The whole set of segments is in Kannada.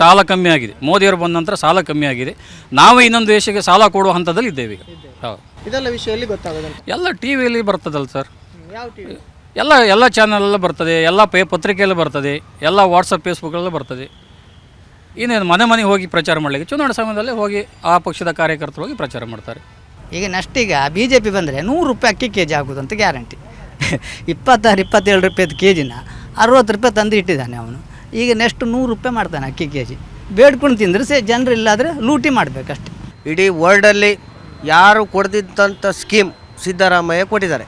ಸಾಲ ಕಮ್ಮಿ ಆಗಿದೆ. ಮೋದಿಯವರು ಬಂದ ನಂತರ ಸಾಲ ಕಮ್ಮಿ ಆಗಿದೆ. ನಾವೇ ಇನ್ನೊಂದು ದೇಶಕ್ಕೆ ಸಾಲ ಕೊಡುವ ಹಂತದಲ್ಲಿ ಇದ್ದೇವೆ ಈಗ. ಹೌದು. ಇದೆಲ್ಲ ವಿಷಯದಲ್ಲಿ ಗೊತ್ತಾಗೋದಂತ ಎಲ್ಲ ಟಿ ವಿಯಲ್ಲಿ ಬರ್ತದಲ್ಲ ಸರ್. ಯಾವ ಎಲ್ಲ ಎಲ್ಲ ಚಾನಲಲ್ಲ ಬರ್ತದೆ. ಎಲ್ಲ ಪೇ ಪತ್ರಿಕೆಯಲ್ಲಿ ಬರ್ತದೆ. ಎಲ್ಲ ವಾಟ್ಸಪ್ ಫೇಸ್ಬುಕ್ಕಲ್ಲೂ ಬರ್ತದೆ. ಇನ್ನೇನು ಮನೆ ಮನೆಗೆ ಹೋಗಿ ಪ್ರಚಾರ ಮಾಡಲಿಕ್ಕೆ ಚುನಾವಣೆ ಸಮಯದಲ್ಲಿ ಹೋಗಿ ಆ ಪಕ್ಷದ ಕಾರ್ಯಕರ್ತರು ಹೋಗಿ ಪ್ರಚಾರ ಮಾಡ್ತಾರೆ. ಈಗ ನೆಕ್ಸ್ಟ್ ಈಗ ಬಿ ಜೆ ಪಿ ಬಂದರೆ ನೂರು ರೂಪಾಯಿ ಅಕ್ಕಿ ಕೆ ಜಿ ಆಗೋದು ಅಂತ ಗ್ಯಾರಂಟಿ ಇಪ್ಪತ್ತಾರು ಇಪ್ಪತ್ತೇಳು ರೂಪಾಯಿದು ಕೆ ಜಿನ ಅರವತ್ತು ರೂಪಾಯಿ ತಂದು ಇಟ್ಟಿದ್ದಾನೆ ಅವನು. ಈಗ ನೆಕ್ಸ್ಟ್ ನೂರು ರೂಪಾಯಿ ಮಾಡ್ತಾನೆ ಅಕ್ಕಿ ಕೆ ಜಿ. ಬೇಡ್ಕೊಂಡು ತಿಂದರೆ ಸೇ ಜನರು ಇಲ್ಲಾದರೆ ಲೂಟಿ ಮಾಡಬೇಕಷ್ಟೆ. ಇಡೀ ವರ್ಲ್ಡಲ್ಲಿ ಯಾರು ಕೊಡ್ತಿದ್ದಂಥ ಸ್ಕೀಮ್ ಸಿದ್ದರಾಮಯ್ಯ ಕೊಟ್ಟಿದ್ದಾರೆ.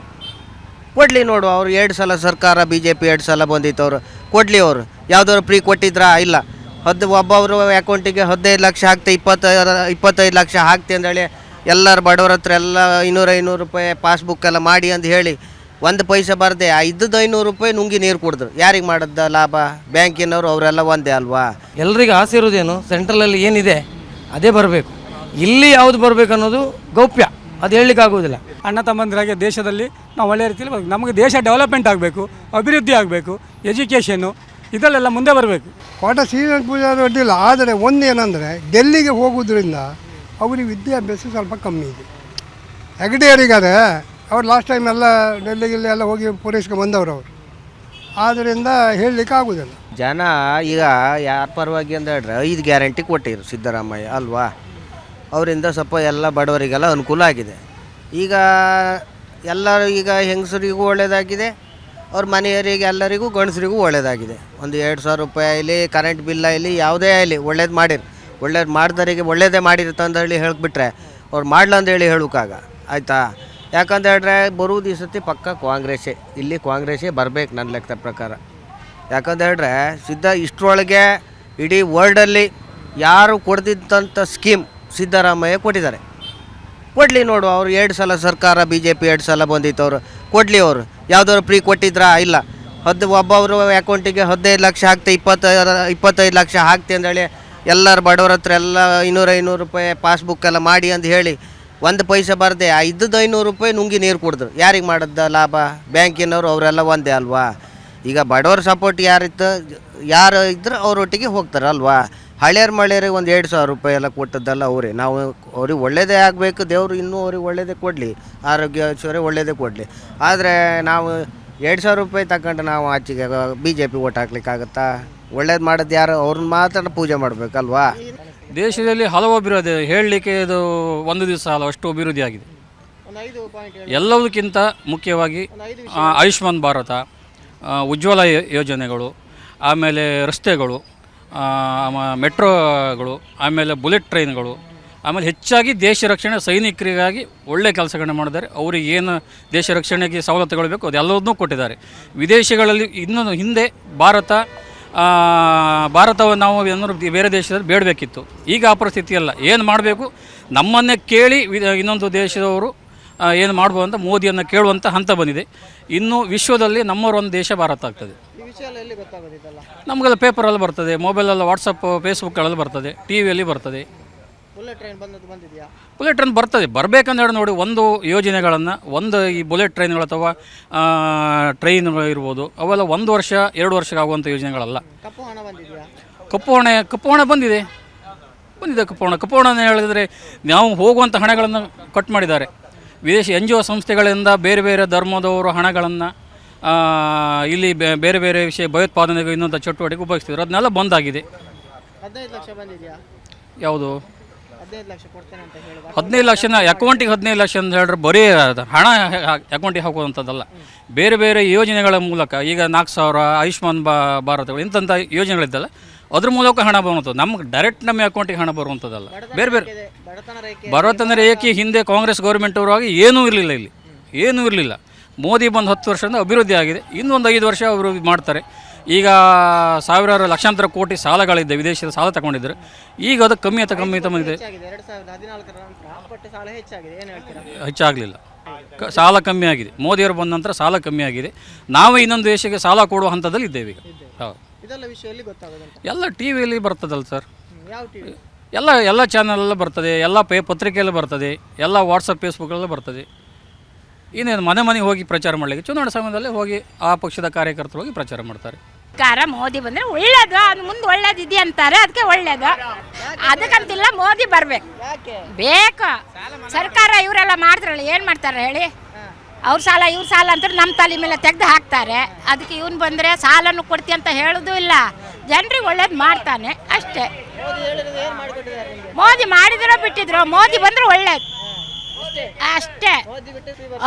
ಕೊಡಲಿ ನೋಡು ಅವರು ಎರಡು ಸಲ ಸರ್ಕಾರ ಬಿ ಜೆ ಪಿ ಎರಡು ಸಲ ಬಂದಿತ್ತು ಅವರು. ಕೊಡಲಿ ಅವರು. ಯಾವುದಾದ್ರು ಫ್ರೀ ಕೊಟ್ಟಿದ್ರಾ? ಇಲ್ಲ. ಹದ್ ಒಬ್ಬೊಬ್ಬರು ಅಕೌಂಟಿಗೆ ಹದಿನೈದು ಲಕ್ಷ ಹಾಕ್ತೆ ಇಪ್ಪತ್ತೈದು ಇಪ್ಪತ್ತೈದು ಲಕ್ಷ ಹಾಕ್ತೆ ಅಂದೇಳಿ ಎಲ್ಲರ ಬಡವ್ರ ಹತ್ರ ಎಲ್ಲ ಇನ್ನೂರ ಐನೂರು ರೂಪಾಯಿ ಪಾಸ್ಬುಕ್ ಎಲ್ಲ ಮಾಡಿ ಅಂತ ಹೇಳಿ ಒಂದು ಪೈಸೆ ಬರದೆ ಆ ಇದ್ದದ್ದು ಐನೂರು ರೂಪಾಯಿ ನುಂಗಿ ನೀರು ಕುಡಿದ್ರು. ಯಾರಿಗೆ ಮಾಡಿದ್ದ ಲಾಭ? ಬ್ಯಾಂಕಿನವರು ಅವರೆಲ್ಲ ಒಂದೇ ಅಲ್ವಾ? ಎಲ್ರಿಗೂ ಆಸೆ ಇರೋದೇನು? ಸೆಂಟ್ರಲಲ್ಲಿ ಏನಿದೆ ಅದೇ ಬರಬೇಕು. ಇಲ್ಲಿ ಯಾವುದು ಬರಬೇಕು ಅನ್ನೋದು ಗೌಪ್ಯ. ಅದು ಹೇಳಲಿಕ್ಕೆ ಆಗೋದಿಲ್ಲ ಅಣ್ಣ ತಮ್ಮಂದಿರಾಗೆ ದೇಶದಲ್ಲಿ ನಾವು ಒಳ್ಳೆಯ ರೀತಿಯಲ್ಲಿ ನಮಗೆ ದೇಶ ಡೆವಲಪ್ಮೆಂಟ್ ಆಗಬೇಕು ಅಭಿವೃದ್ಧಿ ಆಗಬೇಕು ಎಜುಕೇಷನು ಇದರಲ್ಲೆಲ್ಲ ಮುಂದೆ ಬರಬೇಕು. ಕೋಟ ಶ್ರೀನಾಥ ಪೂಜಾರಿ ಅಡ್ಡಿಲ್ಲ ಆದರೆ ಒಂದೇನೆಂದರೆ ಡೆಲ್ಲಿಗೆ ಹೋಗೋದ್ರಿಂದ ಅವರಿಗೆ ವಿದ್ಯಾಭ್ಯಾಸ ಸ್ವಲ್ಪ ಕಮ್ಮಿ ಇದೆ. ಹೆಗಡೆಯರಿಗಾರೆ ಅವ್ರು ಲಾಸ್ಟ್ ಟೈಮ್ ಎಲ್ಲ ಡೆಲ್ಲಿಗಿಲ್ಲಿ ಎಲ್ಲ ಹೋಗಿ ಪೂರೈಸ್ಕೊಂಡು ಬಂದವರು ಅವರು. ಆದ್ದರಿಂದ ಹೇಳಲಿಕ್ಕೆ ಆಗೋದಿಲ್ಲ. ಜನ ಈಗ ಯಾರ ಪರವಾಗಿ ಅಂತ ಐದು ಗ್ಯಾರಂಟಿ ಕೊಟ್ಟಿದ್ರು ಸಿದ್ದರಾಮಯ್ಯ, ಅಲ್ವಾ? ಅವರಿಂದ ಸ್ವಲ್ಪ ಎಲ್ಲ ಬಡವರಿಗೆಲ್ಲ ಅನುಕೂಲ ಆಗಿದೆ. ಈಗ ಎಲ್ಲರೂ ಈಗ ಹೆಂಗಸರಿಗೂ ಒಳ್ಳೆಯದಾಗಿದೆ ಅವ್ರ ಮನೆಯವರಿಗೆ ಎಲ್ಲರಿಗೂ, ಗಂಡಸರಿಗೂ ಒಳ್ಳೆಯದಾಗಿದೆ ಒಂದು ಎರಡು ಸಾವಿರ ರೂಪಾಯಿ ಆಗಲಿ ಕರೆಂಟ್ ಬಿಲ್ ಆಗಲಿ, ಯಾವುದೇ ಆಗಲಿ, ಒಳ್ಳೇದು ಮಾಡಿರಿ. ಒಳ್ಳೇದು ಮಾಡಿದವರಿಗೆ ಒಳ್ಳೇದೇ ಮಾಡಿರುತ್ತೆ ಅಂತ ಹೇಳಿ ಹೇಳಿಬಿಟ್ರೆ, ಅವ್ರು ಮಾಡಲ್ಲ ಅಂತ ಹೇಳಿ ಹೇಳೋಕ್ಕಾಗ. ಆಯಿತಾ? ಯಾಕಂತ ಹೇಳಿದ್ರೆ ಬರುವುದು ಈ ಸತಿ ಪಕ್ಕ ಕಾಂಗ್ರೆಸ್ಸೇ. ಇಲ್ಲಿ ಕಾಂಗ್ರೆಸ್ಸೇ ಬರಬೇಕು ನನ್ನ ಲೆಕ್ಕದ ಪ್ರಕಾರ. ಯಾಕಂತ ಹೇಳಿದ್ರೆ ಸಿದ್ಧ ಇಷ್ಟರೊಳಗೆ ಇಡೀ ವರ್ಲ್ಡಲ್ಲಿ ಯಾರು ಕೊಡ್ತಿದ್ದಂಥ ಸ್ಕೀಮ್ ಸಿದ್ದರಾಮಯ್ಯ ಕೊಟ್ಟಿದ್ದಾರೆ. ಕೊಡಲಿ ನೋಡು ಅವ್ರು ಎರಡು ಸಲ ಸರ್ಕಾರ ಬಿ ಜೆ ಪಿ ಎರಡು ಸಲ ಬಂದಿತ್ತು ಅವರು. ಕೊಡಲಿ ಅವರು. ಯಾವುದಾದ್ರು ಫ್ರೀ ಕೊಟ್ಟಿದ್ರಾ? ಇಲ್ಲ. ಹದ್ದು ಒಬ್ಬೊಬ್ಬರು ಅಕೌಂಟಿಗೆ ಹದಿನೈದು ಲಕ್ಷ ಹಾಕ್ತೆ ಇಪ್ಪತ್ತೈದು ಇಪ್ಪತ್ತೈದು ಲಕ್ಷ ಹಾಕ್ತೆ ಅಂದೇಳಿ ಎಲ್ಲರ ಬಡವ್ರ ಹತ್ರ ಎಲ್ಲ ಇನ್ನೂರ ಐನೂರು ರೂಪಾಯಿ ಪಾಸ್ಬುಕ್ ಎಲ್ಲ ಮಾಡಿ ಅಂತ ಹೇಳಿ ಒಂದು ಪೈಸೆ ಬರದೆ, ಆ ಐನೂರು ರೂಪಾಯಿ ನುಂಗಿ ನೀರು ಕುಡಿದ್ರು. ಯಾರಿಗೆ ಮಾಡಿದ್ದ ಲಾಭ? ಬ್ಯಾಂಕಿನವರು ಅವರೆಲ್ಲ ಒಂದೇ ಅಲ್ವಾ? ಈಗ ಬಡವರ ಸಪೋರ್ಟ್ ಯಾರಿತ್ತು? ಯಾರು ಇದ್ರೆ ಅವರೊಟ್ಟಿಗೆ ಹೋಗ್ತಾರೆ ಅಲ್ವಾ ಹಳೆಯರ ಮಳೆಯರಿಗೆ ಒಂದು ಎರಡು ಸಾವಿರ ರೂಪಾಯಿ ಎಲ್ಲ ಕೊಟ್ಟದ್ದಲ್ಲ ಅವರೇ. ನಾವು ಅವ್ರಿಗೆ ಒಳ್ಳೇದೇ ಆಗಬೇಕು, ದೇವರು ಇನ್ನೂ ಅವ್ರಿಗೆ ಒಳ್ಳೇದೇ ಕೊಡಲಿ. ಆರೋಗ್ಯ ಸರಿ ಒಳ್ಳೇದೇ ಕೊಡಲಿ. ಆದರೆ ನಾವು ಎರಡು ಸಾವಿರ ರೂಪಾಯಿ ತಗೊಂಡು ನಾವು ಆಚೆಗೆ ಬಿ ಜೆ ಪಿ ಓಟ್ ಹಾಕ್ಲಿಕ್ಕಾಗತ್ತಾ? ಒಳ್ಳೇದು ಮಾಡೋದು ಯಾರು? ಅವ್ರನ್ನ ಮಾತ್ರ ಪೂಜೆ ಮಾಡಬೇಕಲ್ವಾ? ದೇಶದಲ್ಲಿ ಹಲವು ಅಭಿವೃದ್ಧಿ ಹೇಳಲಿಕ್ಕೆ ಇದು ಒಂದು ದಿವಸ ಅಲ್ಲ ಅಷ್ಟು ಅಭಿವೃದ್ಧಿ ಆಗಿದೆ. ಎಲ್ಲದಕ್ಕಿಂತ ಮುಖ್ಯವಾಗಿ ಆ, ಆಯುಷ್ಮಾನ್ ಭಾರತ ಆ, ಉಜ್ವಲ ಯೋ- ಯೋಜನೆಗಳು ಆಮೇಲೆ ರಸ್ತೆಗಳು ಆ, ಮೆಟ್ರೋಗಳು ಆಮೇಲೆ ಬುಲೆಟ್ ಟ್ರೈನ್ಗಳು ಆಮೇಲೆ ಹೆಚ್ಚಾಗಿ ದೇಶ ರಕ್ಷಣೆ ಸೈನಿಕರಿಗಾಗಿ ಒಳ್ಳೆಯ ಕೆಲಸಗಳನ್ನ ಮಾಡಿದ್ದಾರೆ. ಅವರಿಗೆ ಏನು ದೇಶ ರಕ್ಷಣೆಗೆ ಸವಲತ್ತುಗಳು ಬೇಕು ಅದೆಲ್ಲವನ್ನೂ ಕೊಟ್ಟಿದ್ದಾರೆ. ವಿದೇಶಗಳಲ್ಲಿ ಇನ್ನೊಂದು ಹಿಂದೆ ಭಾರತ ಭಾರತವನ್ನು ನಾವು ಏನಾದ್ರು ಬೇರೆ ದೇಶದಲ್ಲಿ ಬೇಡಬೇಕಿತ್ತು. ಈಗ ಆ ಪರಿಸ್ಥಿತಿ ಅಲ್ಲ. ಏನು ಮಾಡಬೇಕು? ನಮ್ಮನ್ನೇ ಕೇಳಿ ಇನ್ನೊಂದು ದೇಶದವರು ಏನು ಮಾಡ್ಬೋದು ಅಂತ ಮೋದಿಯನ್ನು ಕೇಳುವಂಥ ಹಂತ ಬಂದಿದೆ. ಇನ್ನು ವಿಶ್ವದಲ್ಲಿ ನಮ್ಮವರೊಂದು ದೇಶ ಭಾರತ ಆಗ್ತದೆ. ನಮಗೆಲ್ಲ ಪೇಪರಲ್ಲಿ ಬರ್ತದೆ. ಮೊಬೈಲಲ್ಲಿ ವಾಟ್ಸಪ್ ಫೇಸ್ಬುಕ್ಗಳಲ್ಲಿ ಬರ್ತದೆ. ಟಿ ವಿಯಲ್ಲಿ ಬರ್ತದೆ ಬುಲೆಟ್ ಟ್ರೈನ್ ಬರ್ತದೆ. ಬರಬೇಕಂದ್ರೆ ನೋಡಿ ಒಂದು ಯೋಜನೆಗಳನ್ನು ಒಂದು ಈ ಬುಲೆಟ್ ಟ್ರೈನ್ಗಳು ಅಥವಾ ಟ್ರೈನ್ ಇರ್ಬೋದು. ಅವೆಲ್ಲ ಒಂದು ವರ್ಷ ಎರಡು ವರ್ಷಕ್ಕೆ ಆಗುವಂಥ ಯೋಜನೆಗಳಲ್ಲ. ಕಪ್ಪು ಹಣ ಕಪ್ಪು ಹಣ ಕಪ್ಪು ಹಣ ಬಂದಿದೆ. ಬಂದಿದೆ ಕಪ್ಪು ಹಣ. ಕಪ್ಪು ಹಣ ಹೇಳಿದರೆ ನಾವು ಹೋಗುವಂಥ ಹಣಗಳನ್ನು ಕಟ್ ಮಾಡಿದ್ದಾರೆ. ವಿದೇಶಿ ಎನ್ ಜಿ ಒ ಸಂಸ್ಥೆಗಳಿಂದ ಬೇರೆ ಬೇರೆ ಧರ್ಮದವರು ಹಣಗಳನ್ನು ಇಲ್ಲಿ ಬೇರೆ ಬೇರೆ ವಿಷಯ ಭಯೋತ್ಪಾದನೆಗೆ ಇನ್ನೊಂದು ಚಟುವಟಿಕೆ ಉಪಯೋಗಿಸ್ತಿದ್ರು. ಅದನ್ನೆಲ್ಲ ಬಂದಾಗಿದೆ ಹದಿನೈದು ಲಕ್ಷ ಬಂದಿದೆಯಾ? ಯಾವುದು? ಹದಿನೈದು ಲಕ್ಷನ ಅಕೌಂಟಿಗೆ ಹದಿನೈದು ಲಕ್ಷ ಅಂತ ಹೇಳಿದ್ರೆ ಬರೀ ಹಣ ಅಕೌಂಟಿಗೆ ಹಾಕುವಂಥದ್ದಲ್ಲ. ಬೇರೆ ಬೇರೆ ಯೋಜನೆಗಳ ಮೂಲಕ ಈಗ ನಾಲ್ಕು ಸಾವಿರ ಆಯುಷ್ಮಾನ್ ಬಾ ಭಾರತಗಳು ಇಂಥಂಥ ಯೋಜನೆಗಳಿದ್ದಲ್ಲ ಅದ್ರ ಮೂಲಕ ಹಣ ಬರುವಂಥದ್ದು. ನಮ್ಗೆ ಡೈರೆಕ್ಟ್ ನಮ್ಮ ಅಕೌಂಟಿಗೆ ಹಣ ಬರುವಂಥದ್ದಲ್ಲ. ಬೇರೆ ಬೇರೆ ಬಡತನ ರೇಖೆ ಹಿಂದೆ ಕಾಂಗ್ರೆಸ್ ಗೌರ್ಮೆಂಟ್ ಅವರಾಗಿ ಏನೂ ಇರಲಿಲ್ಲ ಇಲ್ಲಿ. ಏನೂ ಇರಲಿಲ್ಲ. ಮೋದಿ ಬಂದು ಹತ್ತು ವರ್ಷದಿಂದ ಅಭಿವೃದ್ಧಿ ಆಗಿದೆ. ಇನ್ನೊಂದು ಐದು ವರ್ಷ ಅವರು ಮಾಡ್ತಾರೆ. ಈಗ ಸಾವಿರಾರು ಲಕ್ಷಾಂತರ ಕೋಟಿ ಸಾಲಗಳಿದ್ದೆ ವಿದೇಶದ ಸಾಲ ತಗೊಂಡಿದ್ರು. ಈಗ ಅದು ಕಮ್ಮಿ ಅಥವಾ ಕಮ್ಮಿ ಹೇಳ್ತೀರಾ ಹೆಚ್ಚಾಗಲಿಲ್ಲ. ಕ ಸಾಲ ಕಮ್ಮಿ ಆಗಿದೆ. ಮೋದಿಯವರು ಬಂದ ನಂತರ ಸಾಲ ಕಮ್ಮಿ ಆಗಿದೆ. ನಾವೇ ಇನ್ನೊಂದು ದೇಶಕ್ಕೆ ಸಾಲ ಕೊಡುವ ಹಂತದಲ್ಲಿ ಇದ್ದೇವೆ ಈಗ. ಹೌದು. ಇದೆಲ್ಲ ವಿಷಯದಲ್ಲಿ ಗೊತ್ತಾಗೋದಂತ? ಎಲ್ಲ ಟಿ ವಿಯಲ್ಲಿ ಬರ್ತದಲ್ಲ ಸರ್. ಯಾವ ಟಿವಿ? ಎಲ್ಲ ಎಲ್ಲ ಚಾನಲಲ್ಲ ಬರ್ತದೆ. ಎಲ್ಲ ಪೇ ಪತ್ರಿಕೆಯಲ್ಲಿ ಬರ್ತದೆ. ಎಲ್ಲ ವಾಟ್ಸಪ್ ಫೇಸ್ಬುಕ್ಕಲ್ಲೂ ಬರ್ತದೆ. ಇನ್ನೇನು ಮನೆ ಮನೆಗೆ ಹೋಗಿ ಪ್ರಚಾರ ಮಾಡಲಿಕ್ಕೆ ಚುನಾವಣೆ ಸಮಯದಲ್ಲಿ ಹೋಗಿ ಆ ಪಕ್ಷದ ಕಾರ್ಯಕರ್ತರು ಹೋಗಿ ಪ್ರಚಾರ ಮಾಡ್ತಾರೆ. ಸರ್ಕಾರ ಮೋದಿ ಬಂದರೆ ಒಳ್ಳೇದು ಅದು ಮುಂದೆ ಒಳ್ಳೇದು ಇದೆ ಅಂತಾರೆ ಅದಕ್ಕೆ ಒಳ್ಳೇದು. ಅದಕ್ಕಂತಿಲ್ಲ ಮೋದಿ ಬರಬೇಕು. ಬೇಕು. ಸರ್ಕಾರ ಇವರೆಲ್ಲ ಮಾಡ್ತಾರಲ್ಲ ಏನು ಮಾಡ್ತಾರೆ ಹೇಳಿ? ಅವ್ರ ಸಾಲ ಇವ್ರ ಸಾಲ ಅಂತ ನಮ್ಮ ತಲೆ ಮೇಲೆ ತೆಗ್ದು ಹಾಕ್ತಾರೆ. ಅದಕ್ಕೆ ಇವನು ಬಂದರೆ ಸಾಲನು ಕೊಡ್ತಿ ಅಂತ ಹೇಳೋದು ಇಲ್ಲ. ಜನರಿಗೆ ಒಳ್ಳೇದು ಮಾಡ್ತಾನೆ ಅಷ್ಟೇ. ಮೋದಿ ಮಾಡಿದ್ರೋ ಬಿಟ್ಟಿದ್ರು ಮೋದಿ ಬಂದ್ರೆ ಒಳ್ಳೇದು. ಅಷ್ಟೇ.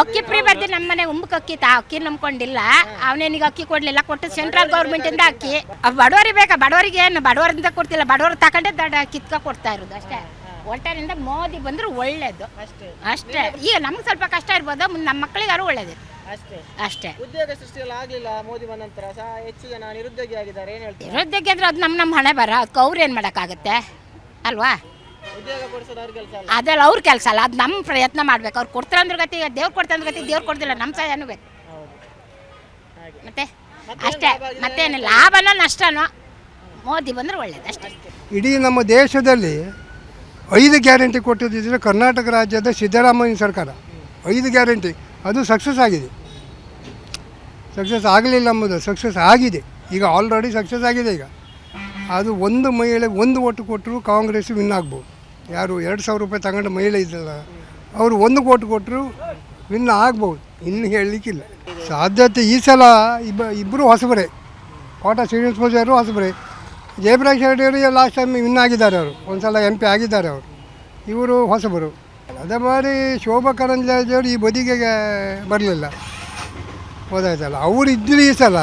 ಅಕ್ಕಿ ಫ್ರೀ ಬರ್ದಿ ನಮ್ಮ ಮನೆ ಉಂಬಕ್ಕೆ ಅಕ್ಕಿ ತಾ ಅಕ್ಕಿ ನಂಬ್ಕೊಂಡಿಲ್ಲ. ಅವನೇನಿಗೆ ಅಕ್ಕಿ ಕೊಡ್ಲಿಲ್ಲ ಕೊಟ್ಟು ಸೆಂಟ್ರಲ್ ಗೌರ್ಮೆಂಟಿಂದ ಅಕ್ಕಿ. ಬಡವರಿಗೆ ಬೇಕಾ? ಬಡವರಿಗೆ ಏನು? ಬಡವರಿಂದ ಕೊಡ್ತಿಲ್ಲ. ಬಡವರು ತಗೊಂಡೇ ದಡ ಕಿತ್ಕ ಕೊಡ್ತಾ ಇರೋದು ಅಷ್ಟೇ. ಒಟ್ಟಾರಿಂದ ಮೋದಿ ಬಂದ್ರೆ ಒಳ್ಳೇದು. ಅಷ್ಟೇ. ಅಷ್ಟೇ. ಈಗ ನಮ್ಗೆ ಸ್ವಲ್ಪ ಕಷ್ಟ ಇರ್ಬೋದು. ಮುಂದೆ ನಮ್ಮ ಮಕ್ಕಳಿಗಾರು ಒಳ್ಳೇದು. ಅಷ್ಟೇ. ಅಷ್ಟೇ. ಉದ್ಯೋಗ ಸೃಷ್ಟಿಯಲ್ಲಿ ಆಗ್ಲಿಲ್ಲ ಮೋದಿ ಬಂದ ನಂತರ. ಸಹ ಹೆಚ್ಚು ಜನ ನಿರುದ್ಯೋಗಿ ಆಗಿದ್ದಾರೆ ಏನು ಹೇಳ್ತೀರಾ? ನಿರುದ್ಯೋಗಿ ಅಂದ್ರೆ ಅದು ನಮ್ಮ ನಮ್ಮ ಹಣೆ ಬರ ಅದಕ್ಕೆ ಅವ್ರು ಏನು ಮಾಡೋಕ್ಕಾಗುತ್ತೆ? ಅಲ್ವಾ? ಕೊಡಿಸೋದು ಅವ್ರ ಕೆಲಸ ಅಲ್ಲ. ಅದೆಲ್ಲ ಅವ್ರ ಕೆಲಸ ಅಲ್ಲ ಅದು ನಮ್ಮ ಪ್ರಯತ್ನ ಮಾಡ್ಬೇಕು. ಅವ್ರು ಕೊಡ್ತಾರೆ ಅಂದ್ರೆ ಗತಿ ದೇವ್ರು ಕೊಡ್ತಾರೆ ಅಂದ್ರೆ ಗತಿ ದೇವ್ರು ಕೊಡ್ತಿಲ್ಲ ನಮ್ಮ ಸಹ ಬೇಕು. ಹಾಗೆ ಮತ್ತೆ? ಅಷ್ಟೇ? ಮತ್ತೇನು ಲಾಭನೋ ನಷ್ಟನೋ ಮೋದಿ ಬಂದ್ರೆ ಒಳ್ಳೇದು ಅಷ್ಟೇ. ಇಡೀ ನಮ್ಮ ದೇಶದಲ್ಲಿ ಐದು ಗ್ಯಾರಂಟಿ ಕೊಟ್ಟಿದ್ದರೆ ಕರ್ನಾಟಕ ರಾಜ್ಯದ ಸಿದ್ದರಾಮಯ್ಯ ಸರ್ಕಾರ. ಐದು ಗ್ಯಾರಂಟಿ. ಅದು ಸಕ್ಸಸ್ ಆಗಿದೆ. ಸಕ್ಸಸ್ ಆಗಲಿಲ್ಲ ಎಂಬುದು ಸಕ್ಸಸ್ ಆಗಿದೆ. ಈಗ ಆಲ್ರೆಡಿ ಸಕ್ಸಸ್ ಆಗಿದೆ ಈಗ. ಅದು ಒಂದು ಮಹಿಳೆ ಒಂದು ಓಟು ಕೊಟ್ಟರು ಕಾಂಗ್ರೆಸ್ ವಿನ್ ಆಗ್ಬೋದು. ಯಾರು ಎರಡು ಸಾವಿರ ರೂಪಾಯಿ ತಗೊಂಡು ಮಹಿಳೆ ಇದ್ದಲ್ಲ, ಅವರು ಒಂದು ಕೋಟು ಕೊಟ್ಟರು ವಿನ್ ಆಗ್ಬೋದು. ಇನ್ನು ಹೇಳಲಿಕ್ಕಿಲ್ಲ. ಸಾಧ್ಯತೆ ಈ ಸಲ ಇಬ್ಬ ಇಬ್ಬರು ಹೊಸಬರೇ. Kota Srinivasa Poojary ಹೊಸಬರೇ. Jayaprakash Reddy last time win ಆಗಿದ್ದಾರೆ ಅವರು. ಒಂದು ಸಲ ಎಂ ಪಿ ಆಗಿದ್ದಾರೆ ಅವರು. ಇವರು ಹೊಸಬರು. ಅದೇ ಮಾಡಿ ಶೋಭಾ ಕರಂದ್ಲಾಜೆಯವರು ಈ ಬದಿಗೆ ಬರಲಿಲ್ಲ. ಹೋದಾಯ್ತಲ್ಲ. ಅವರು ಇದ್ದರು ಈ ಸಲ.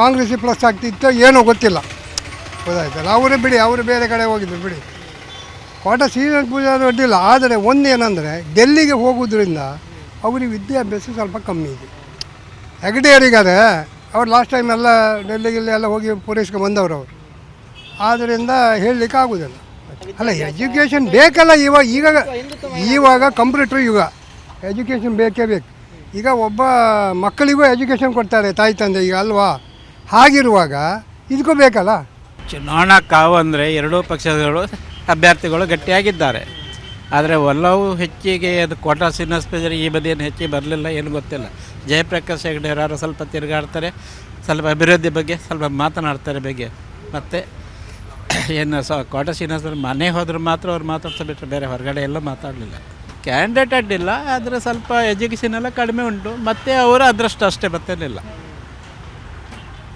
ಕಾಂಗ್ರೆಸ್ ಪ್ಲಸ್ ಆಗ್ತಿತ್ತು ಏನೋ ಗೊತ್ತಿಲ್ಲ. ಗೊತ್ತಾಯ್ತಲ್ಲ ಅವರು ಬಿಡಿ, ಅವರು ಬೇರೆ ಕಡೆ ಹೋಗಿದ್ರು, ಬಿಡಿ. ಕೋಟ ಶ್ರೀನಿವಾಸ ಪೂಜೆ ಅಡ್ಡಿಲ್ಲ ಆದರೆ ಒಂದು ಏನಂದರೆ, ಡೆಲ್ಲಿಗೆ ಹೋಗೋದ್ರಿಂದ ಅವ್ರಿಗೆ ವಿದ್ಯಾಭ್ಯಾಸ ಸ್ವಲ್ಪ ಕಮ್ಮಿ ಇದೆ. ಹೆಗಡೆಯವರಿಗಾದ್ರೆ ಅವ್ರು ಲಾಸ್ಟ್ ಟೈಮ್ ಎಲ್ಲ ಡೆಲ್ಲಿಗಿಲ್ಲಿ ಎಲ್ಲ ಹೋಗಿ ಪೂರೈಸ್ಕೊಂಡು ಬಂದವರು ಅವರು. ಆದ್ದರಿಂದ ಹೇಳಲಿಕ್ಕೆ ಆಗೋದಿಲ್ಲ. ಅಲ್ಲ ಎಜುಕೇಷನ್ ಬೇಕಲ್ಲ ಇವಾಗ ಈಗ ಇವಾಗ ಕಂಪ್ಯೂಟರ್ ಯುಗ. ಎಜುಕೇಷನ್ ಬೇಕೇ ಬೇಕು. ಈಗ ಒಬ್ಬ ಮಕ್ಕಳಿಗೂ ಎಜುಕೇಷನ್ ಕೊಡ್ತಾರೆ, ತಾಯಿ, ತಂದೆ, ಈಗ ಅಲ್ವಾ? ಹಾಗಿರುವಾಗ, ಇದಕ್ಕೂ ಬೇಕಲ್ಲ? ಚುನಾವಣಾ ಕಾವು ಅಂದರೆ ಎರಡೂ ಪಕ್ಷಗಳು ಅಭ್ಯರ್ಥಿಗಳು ಗಟ್ಟಿಯಾಗಿದ್ದಾರೆ. ಆದರೆ ಒಲ್ಲವು ಹೆಚ್ಚಿಗೆ ಅದು ಕೋಟಾ ಶ್ರೀನಿವಾಸ ಪೂಜಾರಿ ಈ ಬದಿಯನ್ನು ಹೆಚ್ಚಿಗೆ ಬರಲಿಲ್ಲ, ಏನು ಗೊತ್ತಿಲ್ಲ. ಜಯಪ್ರಕಾಶ್ ಹೆಗ್ಡೆ ಅವರು ಸ್ವಲ್ಪ ತಿರುಗಾಡ್ತಾರೆ, ಸ್ವಲ್ಪ ಅಭಿವೃದ್ಧಿ ಬಗ್ಗೆ ಸ್ವಲ್ಪ ಮಾತನಾಡ್ತಾರೆ ಬಗ್ಗೆ. ಮತ್ತು ಏನು ಸ ಕೋಟ ಶ್ರೀನಿವಾಸ ಮನೆ ಹೋದ್ರೆ ಮಾತ್ರ ಅವ್ರು ಮಾತಾಡ್ತಾ ಬಿಟ್ಟರೆ ಬೇರೆ ಹೊರಗಡೆ ಎಲ್ಲ ಮಾತಾಡಲಿಲ್ಲ. ಕ್ಯಾಂಡಿಡೇಟ್ ಅಡ್ಡಿಲ್ಲ, ಆದರೆ ಸ್ವಲ್ಪ ಎಜುಕೇಷನ್ ಎಲ್ಲ ಕಡಿಮೆ ಉಂಟು. ಮತ್ತು ಅವರು ಅದರಷ್ಟು ಅಷ್ಟೇ, ಮತ್ತೇನಿಲ್ಲ.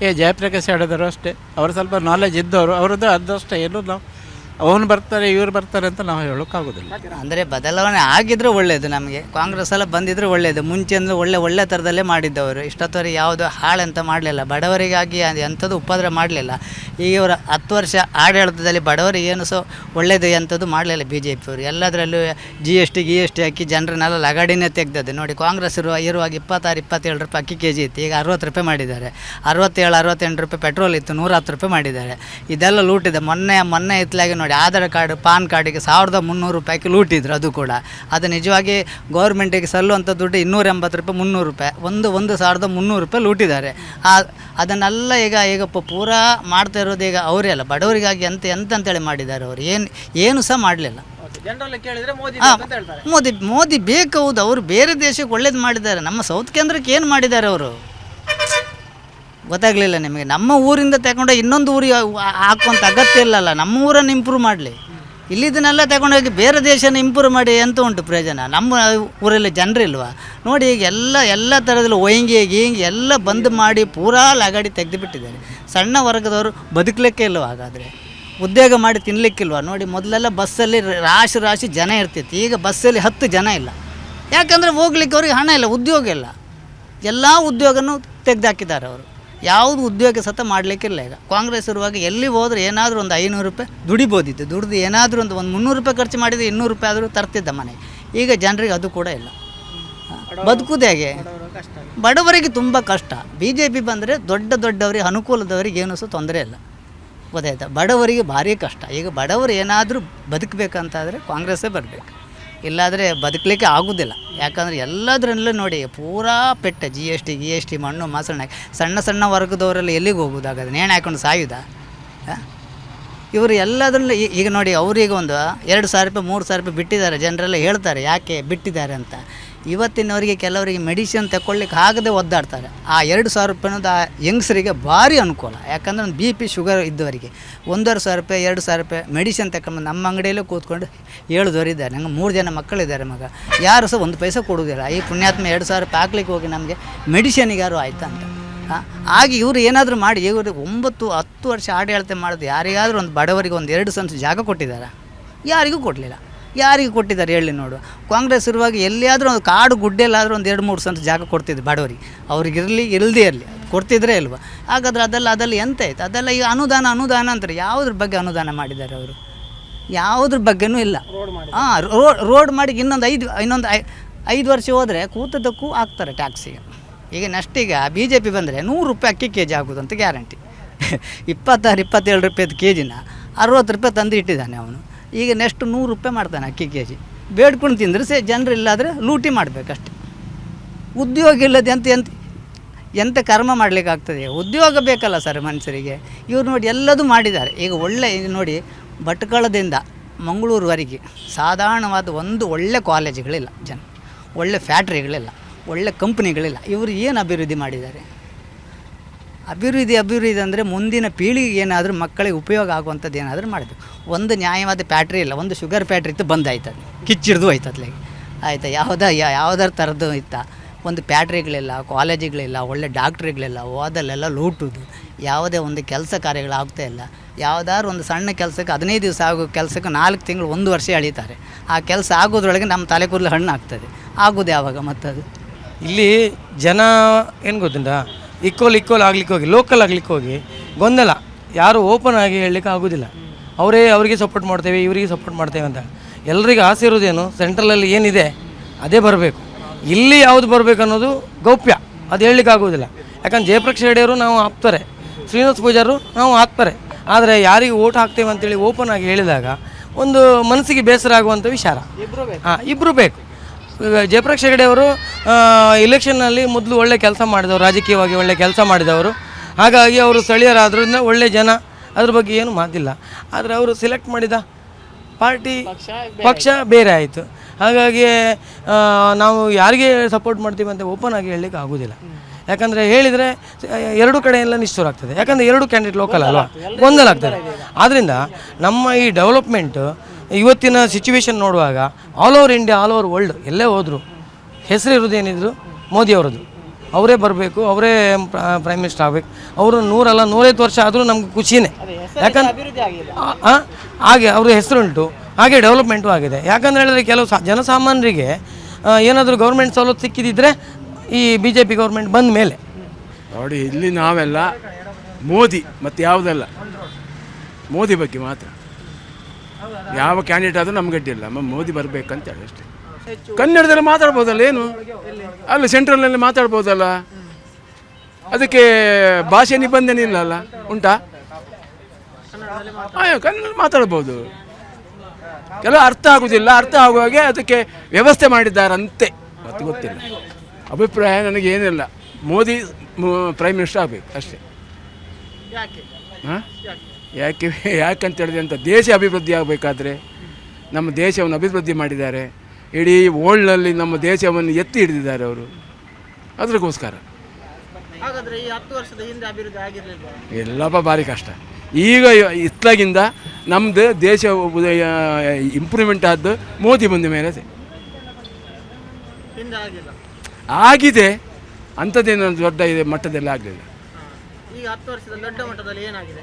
ಏ ಜಯಪ್ರಕಾಶ್ ಹೇಳಿದರು ಅಷ್ಟೇ. ಅವರು ಸ್ವಲ್ಪ ನಾಲೆಜ್ ಇದ್ದವರು ಅವರದ್ದು ಅದಷ್ಟೇ. ಏನು ನಾವು ಅವನು ಬರ್ತಾರೆ, ಇವರು ಬರ್ತಾರೆ ಅಂತ ನಾವು ಹೇಳೋಕ್ಕಾಗೋದಿಲ್ಲ. ಅಂದರೆ ಬದಲಾವಣೆ ಆಗಿದ್ರೆ ಒಳ್ಳೆಯದು ನಮಗೆ. ಕಾಂಗ್ರೆಸ್ ಎಲ್ಲ ಬಂದಿದ್ರೆ ಒಳ್ಳೆಯದು ಮುಂಚೆ ಅಂದರೆ ಒಳ್ಳೆ ಒಳ್ಳೆ ಥರದಲ್ಲೇ ಮಾಡಿದ್ದವರು. ಇಷ್ಟೊತ್ತವರೆಗೆ ಯಾವುದು ಹಾಳಂತ ಮಾಡಲಿಲ್ಲ. ಬಡವರಿಗಾಗಿ ಎಂಥದ್ದು ಉಪದ್ರ ಮಾಡಲಿಲ್ಲ. ಈಗ ಇವರು ಹತ್ತು ವರ್ಷ ಆಡಳಿತದಲ್ಲಿ ಬಡವರಿಗೆ ಏನು ಸಹ ಒಳ್ಳೆಯದು ಎಂಥದ್ದು ಮಾಡಲಿಲ್ಲ ಬಿ ಜೆ ಪಿಯವರು ಎಲ್ಲದರಲ್ಲೂ ಜಿ ಎಸ್ ಟಿ ಗಿ ಎಸ್ ಟಿ ಹಾಕಿ ಜನರನ್ನೆಲ್ಲ ಲಗಾಡಿನೇ ತೆಗ್ದದ್ದು. ನೋಡಿ ಕಾಂಗ್ರೆಸ್ ಇರುವ, ಇರುವಾಗ ಇಪ್ಪತ್ತಾರು, ಇಪ್ಪತ್ತೇಳು ರೂಪಾಯಿ ಅಕ್ಕಿ ಕೆ ಜಿ ಇತ್ತು. ಈಗ ಅರವತ್ತು ರೂಪಾಯಿ ಮಾಡಿದ್ದಾರೆ. ಅರವತ್ತೇಳು, ಅರವತ್ತೆಂಟು ರೂಪಾಯಿ ಪೆಟ್ರೋಲ್ ಇತ್ತು. ನೂರ ಹತ್ತು ರೂಪಾಯಿ ಮಾಡಿದ್ದಾರೆ. ಇದೆಲ್ಲ ಲೂಟಿದೆ. ಮೊನ್ನೆ ಮೊನ್ನೆ ಇತ್ತಲಾಗಿ ನೋಡಿ ಆಧಾರ್ ಕಾರ್ಡ್ ಪಾನ್ ಕಾರ್ಡಿಗೆ ಸಾವಿರದ ಮುನ್ನೂರು ರೂಪಾಯಿಗೆ ಲೂಟಿದ್ರು ಅದು ಕೂಡ. ಅದು ನಿಜವಾಗಿ ಗೌರ್ಮೆಂಟಿಗೆ ಸಲ್ಲುವಂಥ ದುಡ್ಡು ಇನ್ನೂರ ಎಂಬತ್ತು ರೂಪಾಯಿ ಮುನ್ನೂರು ರೂಪಾಯಿ. ಒಂದು ಒಂದು ಸಾವಿರದ ಮುನ್ನೂರು ರೂಪಾಯಿ ಲೂಟಿದ್ದಾರೆ. ಆ ಅದನ್ನೆಲ್ಲ ಈಗ ಈಗ ಪೂರಾ ಮಾಡ್ತಾ ಇರೋದು ಈಗ ಅವರೇ ಅಲ್ಲ. ಬಡವರಿಗಾಗಿ ಎಂತ ಎಂತ ಅಂತೇಳಿ ಮಾಡಿದ್ದಾರೆ ಅವರು. ಏನು ಏನು ಸಹ ಮಾಡಲಿಲ್ಲ. ಮೋದಿ ಮೋದಿ ಬೇಕು ಹೌದು. ಅವರು ಬೇರೆ ದೇಶಕ್ಕೆ ಒಳ್ಳೇದು ಮಾಡಿದ್ದಾರೆ. ನಮ್ಮ ಸೌತ್ ಕೇಂದ್ರಕ್ಕೆ ಏನು ಮಾಡಿದ್ದಾರೆ ಅವರು? ಗೊತ್ತಾಗಲಿಲ್ಲ ನಿಮಗೆ. ನಮ್ಮ ಊರಿಂದ ತಗೊಂಡು ಇನ್ನೊಂದು ಊರಿಗೆ ಹಾಕುವಂಥ ಅಗತ್ಯ ಇಲ್ಲಲ್ಲ, ನಮ್ಮ ಊರನ್ನು ಇಂಪ್ರೂವ್ ಮಾಡಲಿ. ಇಲ್ಲಿದ್ದನ್ನೆಲ್ಲ ತಗೊಂಡೋಗಿ ಬೇರೆ ದೇಶನ ಇಂಪ್ರೂವ್ ಮಾಡಿ ಎಂತ ಉಂಟು ಪ್ರಯೋಜನ? ನಮ್ಮ ಊರಲ್ಲಿ ಜನರಿಲ್ವಾ? ನೋಡಿ ಈಗ ಎಲ್ಲ ಎಲ್ಲ ಥರದಲ್ಲಿ ಒಯ್ಯಂಗಿ ಗೀಂಗಿ ಎಲ್ಲ ಬಂದ್ ಮಾಡಿ ಪೂರಾ ಲಗಾಡಿ ತೆಗೆದುಬಿಟ್ಟಿದ್ದಾರೆ. ಸಣ್ಣ ವರ್ಗದವರು ಬದುಕಲಿಕ್ಕೆ ಇಲ್ವ ಹಾಗಾದರೆ? ಉದ್ಯೋಗ ಮಾಡಿ ತಿನ್ನಲಿಕ್ಕಿಲ್ವ ನೋಡಿ ಮೊದಲೆಲ್ಲ ಬಸ್ಸಲ್ಲಿ ರಾಶಿ ರಾಶಿ ಜನ ಇರ್ತಿತ್ತು. ಈಗ ಬಸ್ಸಲ್ಲಿ ಹತ್ತು ಜನ ಇಲ್ಲ. ಯಾಕಂದರೆ ಹೋಗ್ಲಿಕ್ಕೆ ಅವ್ರಿಗೆ ಹಣ ಇಲ್ಲ, ಉದ್ಯೋಗ ಇಲ್ಲ. ಎಲ್ಲ ಉದ್ಯೋಗನೂ ತೆಗೆದಾಕಿದ್ದಾರೆ ಅವರು. ಯಾವುದು ಉದ್ಯೋಗ ಸತ ಮಾಡಲಿಕ್ಕಿಲ್ಲ ಈಗ. ಕಾಂಗ್ರೆಸ್ ಇರುವಾಗ ಎಲ್ಲಿ ಹೋದ್ರೆ ಏನಾದರೂ ಒಂದು ಐನೂರು ರೂಪಾಯಿ ದುಡಿಬೋದಿತ್ತು. ದುಡ್ದು ಏನಾದರೂ ಒಂದು ಒಂದು ಮುನ್ನೂರು ರೂಪಾಯಿ ಖರ್ಚು ಮಾಡಿದರೆ ಇನ್ನೂರು ರೂಪಾಯಿ ಆದರೂ ತರ್ತಿದ್ದ ಮನೆ. ಈಗ ಜನರಿಗೆ ಅದು ಕೂಡ ಇಲ್ಲ. ಬದುಕುದು ಹೇಗೆ? ಬಡವರಿಗೆ ತುಂಬ ಕಷ್ಟ. ಬಿ ಜೆ ಪಿ ಬಂದರೆ ದೊಡ್ಡ ದೊಡ್ಡವರಿಗೆ ಅನುಕೂಲದವರಿಗೆ ಏನೂ ಸಹ ತೊಂದರೆ ಇಲ್ಲ. ಗೊತ್ತಾಯ್ತಾ? ಬಡವರಿಗೆ ಭಾರಿ ಕಷ್ಟ. ಈಗ ಬಡವರು ಏನಾದರೂ ಬದುಕಬೇಕಂತಾದರೆ ಕಾಂಗ್ರೆಸ್ಸೇ ಬರಬೇಕು. ಇಲ್ಲಾದರೆ ಬದುಕಲಿಕ್ಕೆ ಆಗೋದಿಲ್ಲ. ಯಾಕಂದರೆ ಎಲ್ಲದರಲ್ಲೂ ನೋಡಿ, ಪೂರಾ ಪೆಟ್ಟ G S T G S T ಮಣ್ಣು ಮಾಸಣ್ಣ ಸಣ್ಣ ಸಣ್ಣ ವರ್ಗದವರೆಲ್ಲ ಎಲ್ಲಿಗೆ ಹೋಗೋದಾಗದು? ನೇಣು ಹಾಕೊಂಡು ಸಾಯುದ? ಇವರು ಎಲ್ಲದರಲ್ಲೂ ಈಗ ನೋಡಿ, ಅವರಿಗೆ ಒಂದು ಎರಡು ಸಾವಿರ ರೂಪಾಯಿ, ಮೂರು ಸಾವಿರ ರೂಪಾಯಿ ಬಿಟ್ಟಿದ್ದಾರೆ. ಜನರೆಲ್ಲ ಹೇಳ್ತಾರೆ, ಯಾಕೆ ಬಿಟ್ಟಿದ್ದಾರೆ ಅಂತ? ಇವತ್ತಿನವರಿಗೆ ಕೆಲವರಿಗೆ ಮೆಡಿಸಿನ್ ತಗೊಳ್ಲಿಕ್ಕೆ ಆಗದೆ ಒದ್ದಾಡ್ತಾರೆ. ಆ ಎರಡು ಸಾವಿರ ರೂಪಾಯಿನದು ಆ ಯಂಗ್ಸ್ರಿಗೆ ಭಾರಿ ಅನುಕೂಲ. ಯಾಕಂದ್ರೆ ಒಂದು ಬಿ ಪಿ ಶುಗರ್ ಇದ್ದವರಿಗೆ ಒಂದೂವರೆ ಸಾವಿರ ರೂಪಾಯಿ, ಎರಡು ಸಾವಿರ ರೂಪಾಯಿ ಮೆಡಿಸಿನ್ ತಗೊಂಡು ನಮ್ಮ ಅಂಗಡಿಯಲ್ಲೇ ಕೂತ್ಕೊಂಡು ಹೇಳಿದವರಿದ್ದಾರೆ ನಂಗೆ ಮೂರು ಜನ ಮಕ್ಕಳಿದ್ದಾರೆ ಮಗ. ಯಾರು ಸಹ ಒಂದು ಪೈಸೆ ಕೊಡುವುದಿಲ್ಲ. ಈ ಪುಣ್ಯಾತ್ಮ ಎರಡು ಸಾವಿರ ರೂಪಾಯಿ ಹಾಕ್ಲಿಕ್ಕೆ ಹೋಗಿ ನಮಗೆ ಮೆಡಿಷನಿಗೆ ಯಾರು ಆಯ್ತಾ ಅಂತ. ಆಗ ಇವರು ಏನಾದರೂ ಮಾಡಿ, ಇವರು ಒಂಬತ್ತು, ಹತ್ತು ವರ್ಷ ಆಡಳಿತ ಮಾಡೋದು ಯಾರಿಗಾದರೂ ಒಂದು ಬಡವರಿಗೆ ಒಂದು ಎರಡು ಜಾಗ ಕೊಟ್ಟಿದ್ದಾರೆ? ಯಾರಿಗೂ ಕೊಡಲಿಲ್ಲ. ಯಾರಿಗೆ ಕೊಟ್ಟಿದ್ದಾರೆ ಹೇಳಿ ನೋಡು. ಕಾಂಗ್ರೆಸ್ ಇರುವಾಗ ಎಲ್ಲಿಯಾದರೂ ಒಂದು ಕಾಡು ಗುಡ್ಡೆಲ್ಲಾದರೂ ಒಂದು ಎರಡು ಮೂರು ಸಂತ ಜಾಗ ಕೊಡ್ತಿದ್ರು ಬಡವರಿಗೆ. ಅವ್ರಿಗಿರಲಿ ಇಲ್ಲದೇ ಇರಲಿ. ಕೊಡ್ತಿದ್ರೆ ಇಲ್ವಾ? ಹಾಗಾದ್ರೆ ಅದೆಲ್ಲ ಅದೆಲ್ಲ ಎಂತ ಆಯ್ತು? ಅದೆಲ್ಲ ಈಗ ಅನುದಾನ ಅನುದಾನ ಅಂತಾರೆ. ಯಾವುದ್ರ ಬಗ್ಗೆ ಅನುದಾನ ಮಾಡಿದ್ದಾರೆ ಅವರು? ಯಾವುದ್ರ ಬಗ್ಗೆನೂ ಇಲ್ಲ. ಹಾಂ ರೋಡ್ ರೋಡ್ ಮಾಡಿ ಇನ್ನೊಂದು ಐದು ಇನ್ನೊಂದು ಐದು ವರ್ಷ ಹೋದರೆ ಕೂತದಕ್ಕೂ ಹಾಕ್ತಾರೆ ಟ್ಯಾಕ್ಸಿಗೆ. ಈಗ ನೆಕ್ಸ್ಟ್ ಈಗ ಬಿ ಜೆ ಪಿ ಬಂದರೆ ನೂರು ರೂಪಾಯಿ ಅಕ್ಕಿ ಕೆ ಜಿ ಆಗೋದಂತ ಗ್ಯಾರಂಟಿ. ಇಪ್ಪತ್ತಾರು, ಇಪ್ಪತ್ತೇಳು ರೂಪಾಯಿದು ಕೆ ಜಿನ ಅರವತ್ತು ರೂಪಾಯಿ ತಂದು ಇಟ್ಟಿದ್ದಾನೆ ಅವನು. ಈಗ ನೆಕ್ಸ್ಟ್ ನೂರು ರೂಪಾಯಿ ಮಾಡ್ತಾನೆ ಅಕ್ಕಿ ಕೆ ಜಿ. ಬೇಡ್ಕೊಂಡು ತಿಂದರೆ ಸೇ ಜನರು ಇಲ್ಲಾದರೆ ಲೂಟಿ ಮಾಡಬೇಕಷ್ಟೆ ಉದ್ಯೋಗ ಇಲ್ಲದೆ ಅಂತ ಎಂತ ಎಂಥ ಕರ್ಮ ಮಾಡಲಿಕ್ಕಾಗ್ತದೆ ಉದ್ಯೋಗ ಬೇಕಲ್ಲ ಸರ್ ಮನುಷ್ಯರಿಗೆ. ಇವ್ರು ನೋಡಿ ಎಲ್ಲದೂ ಮಾಡಿದ್ದಾರೆ. ಈಗ ಒಳ್ಳೆ ಇದು ನೋಡಿ ಭಟ್ಕಳದಿಂದ ಮಂಗಳೂರುವರೆಗೆ ಸಾಧಾರಣವಾದ ಒಂದು ಒಳ್ಳೆ ಕಾಲೇಜುಗಳಿಲ್ಲ ಜನ. ಒಳ್ಳೆ ಫ್ಯಾಕ್ಟ್ರಿಗಳಿಲ್ಲ, ಒಳ್ಳೆ ಕಂಪ್ನಿಗಳಿಲ್ಲ. ಇವರು ಏನು ಅಭಿವೃದ್ಧಿ ಮಾಡಿದ್ದಾರೆ? ಅಭಿವೃದ್ಧಿ ಅಭಿವೃದ್ಧಿ ಅಂದರೆ ಮುಂದಿನ ಪೀಳಿಗೆಗೆ ಏನಾದರೂ ಮಕ್ಕಳಿಗೆ ಉಪಯೋಗ ಆಗುವಂಥದ್ದು ಏನಾದರೂ ಮಾಡಬೇಕು ಒಂದು ನ್ಯಾಯವಾದ ಫ್ಯಾಟ್ರಿ ಇಲ್ಲ, ಒಂದು ಶುಗರ್ ಫ್ಯಾಟ್ರಿ ಇತ್ತು ಬಂದ್ ಆಯ್ತದೆ ಕಿಚ್ಚಿಡ್ದು ಹೋಯ್ತದ್ಲೆಗೆ ಆಯಿತಾ? ಯಾವುದ ಯಾವ್ದಾರು ಥರದ್ದು ಇತ್ತ. ಒಂದು ಫ್ಯಾಟ್ರಿಗಳಿಲ್ಲ ಕಾಲೇಜುಗಳಿಲ್ಲ, ಒಳ್ಳೆ ಡಾಕ್ಟ್ರಿಗಳಿಲ್ಲ, ಓದಲ್ಲೆಲ್ಲ ಲೂಟುದು. ಯಾವುದೇ ಒಂದು ಕೆಲಸ ಕಾರ್ಯಗಳಾಗ್ತಾ ಇಲ್ಲ. ಯಾವುದಾದ್ರು ಒಂದು ಸಣ್ಣ ಕೆಲಸಕ್ಕೆ ಹದಿನೈದು ದಿವಸ ಆಗೋ ಕೆಲಸಕ್ಕೆ ನಾಲ್ಕು ತಿಂಗಳು, ಒಂದು ವರ್ಷ ಎಳೀತಾರೆ. ಆ ಕೆಲಸ ಆಗೋದ್ರೊಳಗೆ ನಮ್ಮ ತಲೆ ಕೂದಲು ಹಣ್ಣು ಆಗ್ತದೆ ಆಗೋದು ಯಾವಾಗ ಮತ್ತದು? ಇಲ್ಲಿ ಜನ ಏನು ಗೊತ್ತುಂಟಾ? ಈಕ್ವಲ್ ಈಕ್ವಲ್ ಆಗ್ಲಿಕ್ಕೆ ಹೋಗಿ ಲೋಕಲ್ ಆಗ್ಲಿಕ್ಕೆ ಹೋಗಿ ಗೊಂದಲ. ಯಾರು ಓಪನ್ ಆಗಿ ಹೇಳಲಿಕ್ಕೆ ಆಗೋದಿಲ್ಲ. ಅವರೇ ಅವರಿಗೆ ಸಪೋರ್ಟ್ ಮಾಡ್ತೇವೆ ಇವರಿಗೆ ಸಪೋರ್ಟ್ ಮಾಡ್ತೇವೆ ಅಂತ. ಎಲ್ರಿಗೂ ಆಸೆ ಇರೋದೇನು ಸೆಂಟ್ರಲಲ್ಲಿ ಏನಿದೆ? ಅದೇ ಬರಬೇಕು. ಇಲ್ಲಿ ಯಾವುದು ಬರಬೇಕು ಅನ್ನೋದು ಗೌಪ್ಯ. ಅದು ಹೇಳಲಿಕ್ಕೆ ಆಗೋದಿಲ್ಲ ಯಾಕಂದ್ರೆ ಜಯಪ್ರಕಾಶ್ ರೆಡ್ಡಿಯವರು ನಾವು ಹಾಕ್ತಾರೆ ಶ್ರೀನಿವಾಸ್ ಪೂಜಾರು ನಾವು ಹಾಕ್ತಾರೆ ಆದರೆ ಯಾರಿಗೆ ಓಟ್ ಹಾಕ್ತೇವೆ ಅಂತೇಳಿ ಓಪನ್ ಆಗಿ ಹೇಳಿದಾಗ ಒಂದು ಮನಸ್ಸಿಗೆ ಬೇಸರ ಆಗುವಂಥ ವಿಚಾರ. ಹಾಂ ಇಬ್ಬರು ಬೇಕು. ಜಯಪ್ರಕಾಶ್ ಹೆಗಡೆ ಅವರು ಇಲೆಕ್ಷನ್ನಲ್ಲಿ ಮೊದಲು ಒಳ್ಳೆ ಕೆಲಸ ಮಾಡಿದವರು ರಾಜಕೀಯವಾಗಿ ಒಳ್ಳೆ ಕೆಲಸ ಮಾಡಿದವರು. ಹಾಗಾಗಿ ಅವರು ಸ್ಥಳೀಯರಾದ್ರಿಂದ ಒಳ್ಳೆ ಜನ. ಅದ್ರ ಬಗ್ಗೆ ಏನು ಮಾತಿಲ್ಲ. ಆದರೆ ಅವರು ಸೆಲೆಕ್ಟ್ ಮಾಡಿದ ಪಾರ್ಟಿ ಪಕ್ಷ ಬೇರೆ ಆಯಿತು. ಹಾಗಾಗಿ ನಾವು ಯಾರಿಗೆ ಸಪೋರ್ಟ್ ಮಾಡ್ತೀವಿ ಅಂತ ಓಪನ್ ಆಗಿ ಹೇಳಲಿಕ್ಕೆ ಆಗೋದಿಲ್ಲ. ಯಾಕಂದರೆ ಹೇಳಿದರೆ ಎರಡು ಕಡೆ ಎಲ್ಲ ನಿಷ್ಠುರ ಆಗ್ತದೆ. ಯಾಕಂದರೆ ಎರಡು ಕ್ಯಾಂಡಿಡೇಟ್ ಲೋಕಲ್ ಅಲ್ವಾ? ಗೊಂದಲ ಆಗ್ತದೆ. ಆದ್ದರಿಂದ ನಮ್ಮ ಈ ಡೆವಲಪ್ಮೆಂಟ್ ಇವತ್ತಿನ ಸಿಚುವೇಶನ್ ನೋಡುವಾಗ all over India all over world ಎಲ್ಲೇ ಹೋದರು. ಹೆಸರು ಇರೋದೇನಿದ್ರು ಮೋದಿ ಅವರದ್ದು. ಅವರೇ ಬರಬೇಕು ಅವರೇ ಪ್ರೈಮ್ ಮಿನಿಸ್ಟರ್ ಆಗಬೇಕು. ಅವರು ನೂರಲ್ಲ ನೂರೈವತ್ತು ವರ್ಷ ಆದರೂ ನಮ್ಗೆ ಖುಷಿನೇ. ಯಾಕಂದ್ರೆ ಹಾಗೆ ಅವ್ರ ಹೆಸರುಂಟು ಹಾಗೆ ಡೆವಲಪ್ಮೆಂಟು ಆಗಿದೆ. ಯಾಕಂದ್ರೆ ಹೇಳಿದ್ರೆ ಕೆಲವು ಸಾ ಜನಸಾಮಾನ್ಯರಿಗೆ ಏನಾದರೂ ಗೌರ್ಮೆಂಟ್ ಸವಲತ್ತು ಸಿಕ್ಕಿದಿದ್ರೆ ಈ ಬಿ ಜೆ ಪಿ ಗೌರ್ಮೆಂಟ್ ಬಂದ ಮೇಲೆ. ನೋಡಿ ಇಲ್ಲಿ ನಾವೆಲ್ಲ ಮೋದಿ ಮತ್ತು ಯಾವುದಲ್ಲ. ಮೋದಿ ಬಗ್ಗೆ ಮಾತ್ರ. ಯಾವ ಕ್ಯಾಂಡಿಡೇಟ್ ಆದರೂ ನಮ್ಗೆ ಅಡ್ಡಿಲ್ಲ ಮೋದಿ ಬರಬೇಕಂತ ಹೇಳಿ ಅಷ್ಟೇ. ಕನ್ನಡದಲ್ಲಿ ಮಾತಾಡ್ಬೋದಲ್ಲ ಏನು? ಅಲ್ಲ ಸೆಂಟ್ರಲ್ನಲ್ಲಿ ಮಾತಾಡ್ಬೋದಲ್ಲ? ಅದಕ್ಕೆ ಭಾಷೆ ನಿಬಂಧನೆ ಇಲ್ಲ ಅಲ್ಲ? ಉಂಟಾ? ಆಯ್ ಕನ್ನಡ ಮಾತಾಡ್ಬೋದು. ಕೆಲವು ಅರ್ಥ ಆಗುದಿಲ್ಲ. ಅರ್ಥ ಆಗುವಾಗೆ ಅದಕ್ಕೆ ವ್ಯವಸ್ಥೆ ಮಾಡಿದ್ದಾರಂತೆ. ಮತ್ತು ಗೊತ್ತಿಲ್ಲ. ಅಭಿಪ್ರಾಯ ನನಗೆ ಏನಿಲ್ಲ. ಮೋದಿ ಪ್ರೈಮ್ ಮಿನಿಸ್ಟರ್ ಆಗಬೇಕು ಅಷ್ಟೇ. ಹಾಂ? ಯಾಕೆ ಯಾಕಂತ ಹೇಳಿದ್ರೆ ಅಂತ ದೇಶ ಅಭಿವೃದ್ಧಿ ಆಗಬೇಕಾದ್ರೆ ನಮ್ಮ ದೇಶವನ್ನು ಅಭಿವೃದ್ಧಿ ಮಾಡಿದ್ದಾರೆ. ಇಡೀ ವರ್ಲ್ಡ್ನಲ್ಲಿ ನಮ್ಮ ದೇಶವನ್ನು ಎತ್ತಿ ಹಿಡಿದಿದ್ದಾರೆ ಅವರು. ಅದಕ್ಕೋಸ್ಕರ ಹಾಗಾದ್ರೆ ಈ ಹತ್ತು ವರ್ಷದ ಹಿಂದೆ ಅಭಿವೃದ್ಧಿ ಆಗಿರ್ಲಿಲ್ವಾ? ಎಲ್ಲಪ್ಪ ಭಾರಿ ಕಷ್ಟ. ಈಗ ಇತ್ತಲಾಗಿಂದ ನಮ್ಮದು ದೇಶ ಇಂಪ್ರೂವ್ಮೆಂಟ್ ಆದ್ದು ಮೋದಿ ಬಂದ ಮೇಲೆ ಆಗಿದೆ. ಅಂಥದ್ದೇನು ದೊಡ್ಡ ಇದೆ ಮಟ್ಟದಲ್ಲಿ ಆಗಲಿಲ್ಲ. ಈಗ ಹತ್ತು ವರ್ಷದ ದೊಡ್ಡ ಮಟ್ಟದಲ್ಲಿ ಏನಾಗಿದೆ?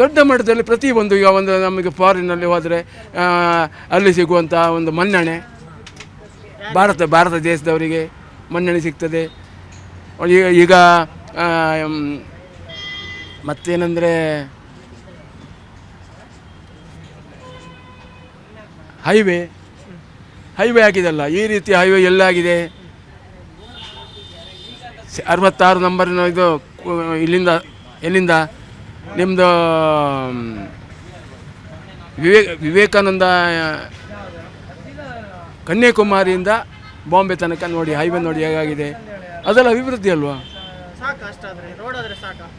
ದೊಡ್ಡ ಮಟ್ಟದಲ್ಲಿ ಪ್ರತಿ ಒಂದು ಈಗ ಒಂದು ನಮಗೆ ಫಾರಿನಲ್ಲಿ ಹೋದರೆ ಅಲ್ಲಿ ಸಿಗುವಂಥ ಒಂದು ಮನ್ನಣೆ. ಭಾರತ ಭಾರತ ದೇಶದವರಿಗೆ ಮನ್ನಣೆ ಸಿಗ್ತದೆ. ಈಗ ಈಗ ಮತ್ತೇನೆಂದರೆ ಹೈವೇ ಹೈವೇ ಆಗಿದೆಲ್ಲ ಈ ರೀತಿ ಹೈವೇ ಎಲ್ಲಾಗಿದೆ. ಅರವತ್ತಾರು ನಂಬರಿನ ಇದು ಇಲ್ಲಿಂದ, ಎಲ್ಲಿಂದ? ನಿಮ್ಮದು ವಿವೇಕ ವಿವೇಕಾನಂದ ಕನ್ಯಾಕುಮಾರಿಯಿಂದ ಬಾಂಬೆ ತನಕ ನೋಡಿ ಹೈವೇ ನೋಡಿ ಹೇಗಾಗಿದೆ? ಅದೆಲ್ಲ ಅಭಿವೃದ್ಧಿ ಅಲ್ವಾ?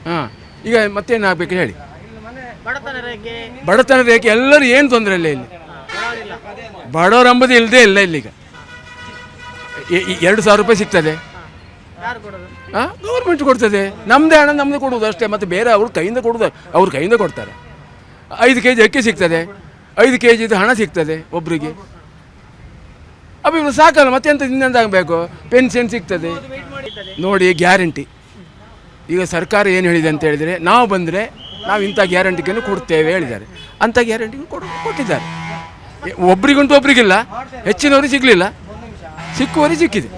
ಹಾಂ ಈಗ ಮತ್ತೇನು ಆಗಬೇಕು ಹೇಳಿ? ಬಡತನ ರೇಖೆ. ಬಡತನ ರೇಖೆ ಎಲ್ಲರೂ ಏನು ತೊಂದರೆ ಇಲ್ಲ ಇಲ್ಲಿ? ಬಡವರ ಬಡವರಂಬುದು ಇಲ್ಲದೇ ಇಲ್ಲ ಇಲ್ಲಿಗ. ಎರಡು ಸಾವಿರ ರೂಪಾಯಿ ಸಿಗ್ತದೆ. ಗೌರ್ಮೆಂಟ್ ಕೊಡ್ತದೆ. ನಮ್ಮದೇ ಹಣ ನಮ್ಮದೇ ಕೊಡುವುದು ಅಷ್ಟೇ, ಮತ್ತು ಬೇರೆ ಅವ್ರ ಕೈಯಿಂದ ಕೊಡೋದು ಅವ್ರ ಕೈಯಿಂದ ಕೊಡ್ತಾರೆ. ಐದು ಕೆ ಜಿ ಅಕ್ಕಿ ಸಿಗ್ತದೆ, ಐದು ಕೆ ಜಿದು ಹಣ ಸಿಗ್ತದೆ ಒಬ್ಬರಿಗೆ ಇವ್ರು ಸಾಕಲ್ಲ, ಮತ್ತೆ ಎಂತ ಆಗಬೇಕು? ಪೆನ್ಷನ್ ಸಿಗ್ತದೆ. ನೋಡಿ ಗ್ಯಾರಂಟಿ ಈಗ ಸರ್ಕಾರ ಏನು ಹೇಳಿದೆ ಅಂತ ಹೇಳಿದರೆ, ನಾವು ಬಂದರೆ ನಾವು ಇಂಥ ಗ್ಯಾರಂಟಿಗೇನು ಕೊಡ್ತೇವೆ ಹೇಳಿದ್ದಾರೆ. ಅಂಥ ಗ್ಯಾರಂಟಿ ಕೊಡು, ಕೊಟ್ಟಿದ್ದಾರೆ. ಒಬ್ರಿಗುಂಟು ಒಬ್ರಿಗಿಲ್ಲ, ಹೆಚ್ಚಿನವರಿಗೆ ಸಿಗಲಿಲ್ಲ. ಸಿಕ್ಕುವವರಿಗೆ ಸಿಕ್ಕಿದೆ.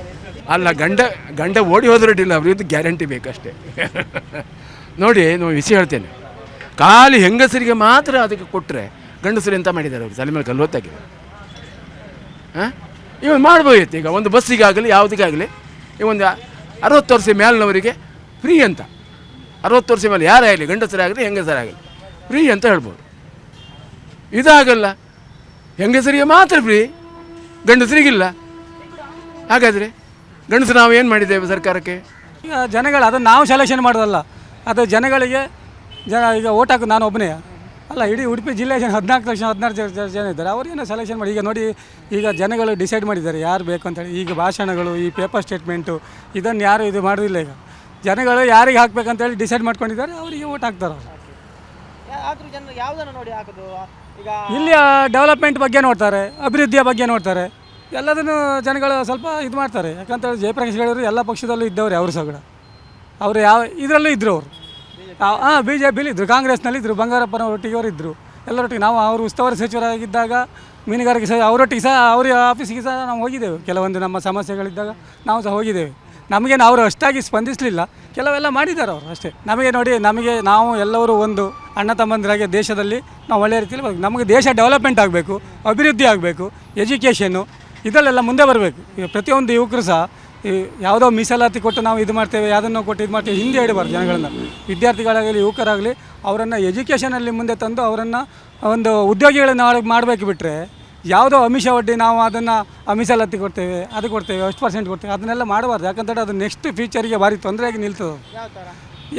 ಅಲ್ಲ, ಗಂಡ ಗಂಡ ಓಡಿ ಹೋದ್ರಡ್ಡಿಲ್ಲ ಅವ್ರಿಗೆ ಗ್ಯಾರಂಟಿ ಬೇಕಷ್ಟೇ. ನೋಡಿ ನಾವು ವಿಷಯ ಹೇಳ್ತೇನೆ. ಖಾಲಿ ಹೆಂಗಸರಿಗೆ ಮಾತ್ರ ಅದಕ್ಕೆ ಕೊಟ್ಟರೆ ಗಂಡಸರು ಎಂತ ಮಾಡಿದ್ದಾರೆ ಅವರು? ತಲೆ ಮೇಲೆ ಕಲ್ಲು ಹಾಂ? ಇವನು ಮಾಡ್ಬೋದಿತ್ತು ಈಗ, ಒಂದು ಬಸ್ಸಿಗಾಗಲಿ ಯಾವುದಕ್ಕಾಗಲಿ ಈ ಒಂದು ಅರವತ್ತು ವರ್ಷ ಮೇಲಿನವರಿಗೆ ಫ್ರೀ ಅಂತ. ಅರವತ್ತು ವರ್ಷ ಮೇಲೆ ಯಾರೇ ಆಗಲಿ ಗಂಡಸರಾಗಲಿ, ಹೆಂಗಸರಾಗಲಿ, ಫ್ರೀ ಅಂತ ಹೇಳ್ಬೋದು. ಇದಾಗಲ್ಲ, ಹೆಂಗಸರಿಗೆ ಮಾತ್ರ ಫ್ರೀ, ಗಂಡಸರಿಗಿಲ್ಲ. ಹಾಗಾದರೆ? ಗಂಡಸರು ನಾವು ಏನು ಮಾಡಿದ್ದೇವೆ ಸರ್ಕಾರಕ್ಕೆ? ಈಗ ಜನಗಳು ಅದನ್ನು ನಾವು ಸೆಲೆಕ್ಷನ್ ಮಾಡೋದಲ್ಲ. ಅದು ಜನಗಳಿಗೆ ಜನ ಈಗ ಓಟ್ ಹಾಕೋದು ನಾನು ಒಬ್ಬನೇ. ಅಲ್ಲ ಇಡೀ ಉಡುಪಿ ಜಿಲ್ಲೆ ಜನ ಹದಿನಾಲ್ಕು ಲಕ್ಷ ಹದಿನಾರು ಜನ ಜನ ಇದ್ದಾರೆ. ಅವರೇನು ಸೆಲೆಕ್ಷನ್ ಮಾಡಿ? ಈಗ ನೋಡಿ ಈಗ ಜನಗಳು ಡಿಸೈಡ್ ಮಾಡಿದ್ದಾರೆ ಯಾರು ಬೇಕು ಅಂತೇಳಿ ಈಗ ಭಾಷಣಗಳು ಈ ಪೇಪರ್ ಸ್ಟೇಟ್ಮೆಂಟು ಇದನ್ನು ಯಾರು ಇದು ಮಾಡೋದಿಲ್ಲ ಈಗ. ಜನಗಳು ಯಾರಿಗೆ ಹಾಕ್ಬೇಕಂತೇಳಿ ಡಿಸೈಡ್ ಮಾಡ್ಕೊಂಡಿದ್ದಾರೆ ಅವರಿಗೆ ಓಟ್ ಹಾಕ್ತಾರೆ ಅವರು. ಜನ ಆದ್ರೂ ಜನರು ಯಾವ್ದನ್ನ ನೋಡಿ ಹಾಕೋದು? ಈಗ ಇಲ್ಲಿಯ ಡೆವಲಪ್ಮೆಂಟ್ ಬಗ್ಗೆ ನೋಡ್ತಾರೆ ಅಭಿವೃದ್ಧಿಯ ಬಗ್ಗೆ ನೋಡ್ತಾರೆ. ಎಲ್ಲದನ್ನು ಜನಗಳು ಸ್ವಲ್ಪ ಇದು ಮಾಡ್ತಾರೆ. ಯಾಕಂತೇಳಿ ಜಯಪ್ರಕಾಶ್ ಹೇಳಿದ್ರು, ಎಲ್ಲ ಪಕ್ಷದಲ್ಲೂ ಇದ್ದವ್ರೆ ಅವರು ಸಹ ಅವರು ಯಾವ, ಇದರಲ್ಲೂ ಇದ್ದರು ಅವರು. ಹಾಂ ಬಿ ಜೆ ಪಿಲಿ ಇದ್ದರು ಕಾಂಗ್ರೆಸ್ನಲ್ಲಿ ಇದ್ದರು ಬಂಗಾರಪ್ಪನ ಒಟ್ಟಿಗೆ ಅವರು ಇದ್ದರು ಎಲ್ಲರೊಟ್ಟಿಗೆ ನಾವು ಅವರು ಉಸ್ತುವಾರಿ ಸಚಿವರಾಗಿದ್ದಾಗ, ಮೀನುಗಾರಿಕೆ ಸಹ, ಅವರೊಟ್ಟಿಗೆ ಸಹ, ಅವರ ಆಫೀಸಿಗೆ ಸಹ ನಾವು ಹೋಗಿದ್ದೇವೆ. ಕೆಲವೊಂದು ನಮ್ಮ ಸಮಸ್ಯೆಗಳಿದ್ದಾಗ ನಾವು ಸಹ ಹೋಗಿದ್ದೇವೆ. ನಮಗೇನು ಅವರು ಅಷ್ಟಾಗಿ ಸ್ಪಂದಿಸಲಿಲ್ಲ. ಕೆಲವೆಲ್ಲ ಮಾಡಿದ್ದಾರೆ ಅವರು ಅಷ್ಟೇ. ನಮಗೆ ನೋಡಿ, ನಮಗೆ ನಾವು ಎಲ್ಲರೂ ಒಂದು ಅಣ್ಣ ತಮ್ಮಂದಿರಾಗೆ ದೇಶದಲ್ಲಿ ನಾವು ಒಳ್ಳೆಯ ರೀತಿಯಲ್ಲಿ ನಮಗೆ ದೇಶ ಡೆವಲಪ್ಮೆಂಟ್ ಆಗಬೇಕು, ಅಭಿವೃದ್ಧಿ ಆಗಬೇಕು ಎಜುಕೇಷನ್ನು ಇದರಲ್ಲೆಲ್ಲ ಮುಂದೆ ಬರಬೇಕು. ಈಗ ಪ್ರತಿಯೊಂದು ಯುವಕರು ಸಹ ಈ ಯಾವುದೋ ಮೀಸಲಾತಿ ಕೊಟ್ಟು ನಾವು ಇದು ಮಾಡ್ತೇವೆ ಯಾವುದನ್ನು ಕೊಟ್ಟು ಇದು ಮಾಡ್ತೇವೆ ಹಿಂದೆ ಹಿಡಿಬಾರ್ದು ಜನಗಳನ್ನು. ವಿದ್ಯಾರ್ಥಿಗಳಾಗಲಿ ಯುವಕರಾಗಲಿ ಅವರನ್ನು ಎಜುಕೇಷನಲ್ಲಿ ಮುಂದೆ ತಂದು ಅವರನ್ನು ಒಂದು ಉದ್ಯೋಗಿಗಳನ್ನ ಮಾಡಬೇಕು ಬಿಟ್ಟರೆ ಯಾವುದೋ ಅಮಿಷ ಒಡ್ಡಿ ನಾವು ಅದನ್ನು ಅಮಿಷಲತ್ತಿ ಕೊಡ್ತೇವೆ ಅದು ಕೊಡ್ತೇವೆ ಅಷ್ಟು ಪರ್ಸೆಂಟ್ ಕೊಡ್ತೇವೆ ಅದನ್ನೆಲ್ಲ ಮಾಡಬಾರ್ದು. ಯಾಕಂತೇಳಿ ಅದು ನೆಕ್ಸ್ಟ್ ಫ್ಯೂಚರಿಗೆ ಭಾರಿ ತೊಂದರೆಯಾಗಿ ನಿಲ್ತದೆ.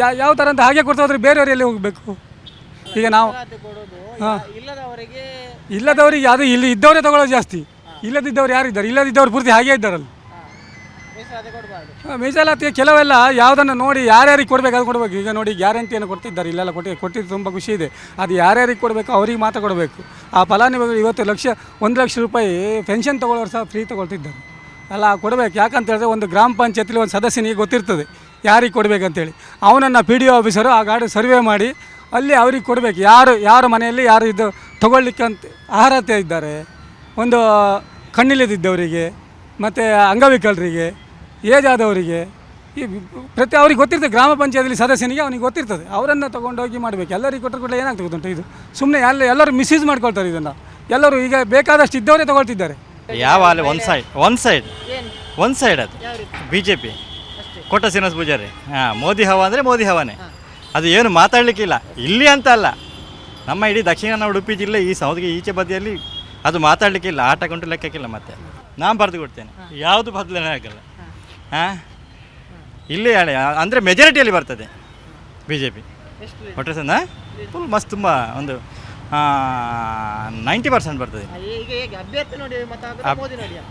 ಯಾವ ಯಾವ ಥರ ಅಂತ ಹಾಗೆ ಕೊಡ್ತೋದ್ರೆ ಬೇರೆಯವ್ರು ಎಲ್ಲಿ ಹೋಗಬೇಕು? ಈಗ ನಾವು ಹಾಂ. ಇಲ್ಲದವರಿಗೆ ಇಲ್ಲದವರಿಗೆ ಅದು ಇಲ್ಲಿ ಇದ್ದವರೇ ತಗೊಳ್ಳೋದು ಜಾಸ್ತಿ. ಇಲ್ಲದಿದ್ದವ್ರು ಯಾರಿದ್ದಾರೆ? ಇಲ್ಲದಿದ್ದವ್ರು ಪೂರ್ತಿ ಹಾಗೇ ಇದ್ದಾರಲ್ಲ. ಮೀಸಲಾತಿ ಕೊಡಬಾರ್ದು ಆ, ಮೀಸಲಾತಿ ಕೆಲವೆಲ್ಲ ಯಾವುದನ್ನು ನೋಡಿ ಯಾರ್ಯಾರಿಗೆ ಕೊಡಬೇಕು ಅದು ಕೊಡಬೇಕು. ಈಗ ನೋಡಿ ಗ್ಯಾರಂಟಿಯನ್ನು ಕೊಡ್ತಿದ್ದಾರೆ ಇಲ್ಲೆಲ್ಲ ಕೊಟ್ಟು ಕೊಟ್ಟಿದ್ದು ತುಂಬ ಖುಷಿ ಇದೆ. ಅದು ಯಾರ್ಯಾರಿಗೆ ಕೊಡಬೇಕು ಅವರಿಗೆ ಮಾತ್ರ ಕೊಡಬೇಕು. ಆ ಫಲಾನುಭವಿಗಳು ಇವತ್ತು ಲಕ್ಷ ಒಂದು ಲಕ್ಷ ರೂಪಾಯಿ ಪೆನ್ಷನ್ ತೊಗೊಳ್ಳೋರು ಸಹ ಫ್ರೀ ತೊಗೊಳ್ತಿದ್ದಾರೆ. ಅಲ್ಲ ಕೊಡಬೇಕು. ಯಾಕಂತ ಹೇಳಿದ್ರೆ ಒಂದು ಗ್ರಾಮ ಪಂಚಾಯತಿಲಿ ಒಂದು ಸದಸ್ಯನಿಗೆ ಗೊತ್ತಿರ್ತದೆ ಯಾರಿಗೆ ಕೊಡಬೇಕಂತೇಳಿ ಅವನನ್ನು ಪಿ ಡಿ ಒ ಆಫೀಸರು ಆ ಗಾಡಿ ಸರ್ವೆ ಮಾಡಿ ಅಲ್ಲಿ ಅವ್ರಿಗೆ ಕೊಡಬೇಕು. ಯಾರು ಯಾರ ಮನೆಯಲ್ಲಿ ಯಾರು ಇದು ತೊಗೊಳ್ಲಿಕ್ಕಂತ ಅರ್ಹತೆ ಇದ್ದಾರೆ? ಒಂದು ಕಣ್ಣಿಲ್ಲದಿದ್ದವರಿಗೆ ಮತ್ತು ಅಂಗವಿಕಲರಿಗೆ ಏಜ್ ಆದವರಿಗೆ ಈ ಪ್ರತಿ ಅವ್ರಿಗೆ ಗೊತ್ತಿರ್ತದೆ ಗ್ರಾಮ ಪಂಚಾಯತಿಲಿ ಸದಸ್ಯನಿಗೆ ಅವನಿಗೆ ಗೊತ್ತಿರ್ತದೆ. ಅವರನ್ನು ತೊಗೊಂಡೋಗಿ ಮಾಡಬೇಕು. ಎಲ್ಲರಿಗೆ ಕೊಟ್ಟರೆ ಕೂಡ ಏನಾಗ್ತದೆ ಗೊತ್ತುಂಟು ಇದು ಸುಮ್ಮನೆ ಎಲ್ಲ ಎಲ್ಲರೂ ಮಿಸ್ಯೂಸ್ ಮಾಡ್ಕೊಳ್ತಾರೆ ಇದನ್ನು. ಎಲ್ಲರೂ ಈಗ ಬೇಕಾದಷ್ಟು ಇದ್ದವರೇ ತೊಗೊಳ್ತಿದ್ದಾರೆ. ಯಾವ ಅಲ್ಲಿ ಒಂದು ಸೈಡ್ ಒಂದು ಸೈಡ್ ಒಂದು ಸೈಡ್ ಅದು. ಬಿ ಜೆ ಪಿ ಕೊಟ್ಟ ಶ್ರೀನಿವಾಸ ಪೂಜಾರಿ. ಹಾಂ ಮೋದಿ ಹವಾ ಅಂದರೆ ಮೋದಿ ಹವಾನೇ. ಅದು ಏನು ಮಾತಾಡಲಿಕ್ಕಿಲ್ಲ. ಇಲ್ಲಿ ಅಂತ ಅಲ್ಲ. ನಮ್ಮ ಇಡೀ ದಕ್ಷಿಣ ಕನ್ನಡ ಉಡುಪಿ ಜಿಲ್ಲೆ ಈ ಸೌದಿಗೆ ಈಚೆ ಬದಿಯಲ್ಲಿ ಅದು ಮಾತಾಡಲಿಕ್ಕಿಲ್ಲ ಆಟ ಕೊಂಡು ಲೆಕ್ಕಕ್ಕಿಲ್ಲ ಮತ್ತೆ. ನಾನು ಬರೆದು ಕೊಡ್ತೇನೆ. ಯಾವುದು ಬದಲಾವಣೆ ಆಗಲ್ಲ. ಹಾಂ. ಇಲ್ಲಿ ಅಂದರೆ ಮೆಜಾರಿಟಿಯಲ್ಲಿ ಬರ್ತದೆ ಬಿ ಜೆ ಪಿ ಒಟ್ಟರೆ ಸಂದ ಫುಲ್ ಮಸ್ತ್ ತುಂಬ ಒಂದು ನೈಂಟಿ ಪರ್ಸೆಂಟ್ ಬರ್ತದೆ. ಈಗ ಅಭ್ಯರ್ಥಿ ನೋಡಿ ಮತ ಹಾಕೋದು ಮೋದಿ ನೋಡಿಯಾ?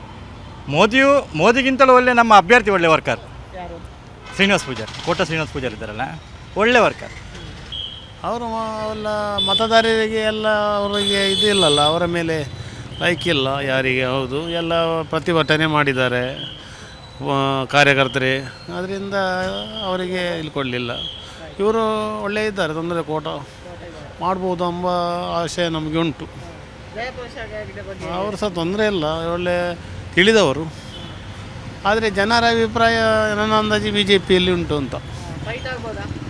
ಮೋದಿಯು ಮೋದಿಗಿಂತಲೂ ಒಳ್ಳೆ ನಮ್ಮ ಅಭ್ಯರ್ಥಿ ಒಳ್ಳೆ ವರ್ಕರ್ ಯಾರು? ಶ್ರೀನಿವಾಸ್ ಪೂಜಾರಿ ಕೋಟ ಶ್ರೀನಿವಾಸ್ ಪೂಜಾರ್ ಇದ್ದಾರಲ್ಲ ಒಳ್ಳೆ ವರ್ಕರ್ ಅವರು ಎಲ್ಲ ಮತದಾರರಿಗೆ ಎಲ್ಲ ಅವರಿಗೆ ಇದು ಇಲ್ಲಲ್ಲ ಅವರ ಮೇಲೆ ಲೈಕ್ ಇಲ್ಲ ಯಾರಿಗೆ ಹೌದು. ಎಲ್ಲ ಪ್ರತಿಭಟನೆ ಮಾಡಿದ್ದಾರೆ ಕಾರ್ಯಕರ್ತರೇ. ಅದರಿಂದ ಅವರಿಗೆ ಇಲ್ಲಿ ಕೊಡಲಿಲ್ಲ. ಇವರು ಒಳ್ಳೆ ಇದ್ದಾರೆ ತೊಂದರೆ ಕೋಟ. ಮಾಡ್ಬೋದು ಎಂಬ ಆಶಯ ನಮಗೆ ಉಂಟು. ಅವರು ಸಹ ತೊಂದರೆ ಇಲ್ಲ ಒಳ್ಳೆ ತಿಳಿದವರು. ಆದರೆ ಜನರ ಅಭಿಪ್ರಾಯ ನನ್ನ ಅಂದಾಜು ಬಿ ಜೆ ಪಿಯಲ್ಲಿ ಉಂಟು ಅಂತ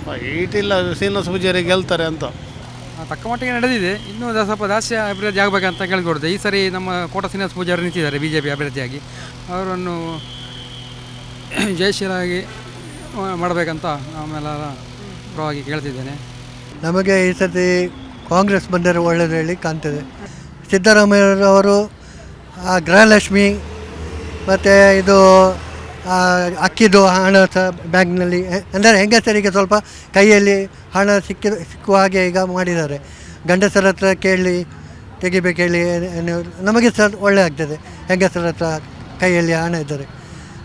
ಫೈಟ್ ಇಲ್ಲ ಶ್ರೀನಿವಾಸ ಪೂಜಾರಿ ಗೆಲ್ತಾರೆ ಅಂತ. ತಕ್ಕ ಮಟ್ಟಿಗೆ ನಡೆದಿದೆ. ಇನ್ನೂ ಸ್ವಲ್ಪ ಜಾಸ್ತಿ ಅಭಿವೃದ್ಧಿ ಆಗಬೇಕಂತ ಕೇಳ್ಕೊಡ್ದೆ ಈ ಸರಿ ನಮ್ಮ ಕೋಟ ಶ್ರೀನಿವಾಸ ಪೂಜಾರಿ ನಿಂತಿದ್ದಾರೆ ಬಿ ಜೆ ಪಿ ಅಭ್ಯರ್ಥಿಯಾಗಿ ಅವರನ್ನು ಜಯಶೀಲಾಗಿ ಮಾಡಬೇಕಂತ ಆಮೇಲೆಲ್ಲ ಪರವಾಗಿ ಕೇಳ್ತಿದ್ದೇನೆ. ನಮಗೆ ಈ ಸರ್ತಿ ಕಾಂಗ್ರೆಸ್ ಬಂದರೆ ಒಳ್ಳೆಯದು ಹೇಳಿ ಕಾಣ್ತದೆ. ಆ, ಗೃಹಲಕ್ಷ್ಮಿ ಮತ್ತು ಇದು ಅಕ್ಕಿದು ಹಣ ಸಹ ಬ್ಯಾಂಕ್ನಲ್ಲಿ ಅಂದರೆ ಹೆಂಗಸರಿಗೆ ಸ್ವಲ್ಪ ಕೈಯಲ್ಲಿ ಹಣ ಸಿಕ್ಕಿ ಸಿಕ್ಕುವ ಹಾಗೆ ಈಗ ಮಾಡಿದ್ದಾರೆ. ಗಂಡಸರ ಹತ್ರ ಕೇಳಿ, ತೆಗಿಬೇಕು ಹೇಳಿ ನಮಗೆ ಸಹ ಒಳ್ಳೆ ಆಗ್ತದೆ. ಹೆಂಗಸರ ಹತ್ರ ಕೈಯಲ್ಲಿ ಹಣ ಇದ್ದರೆ.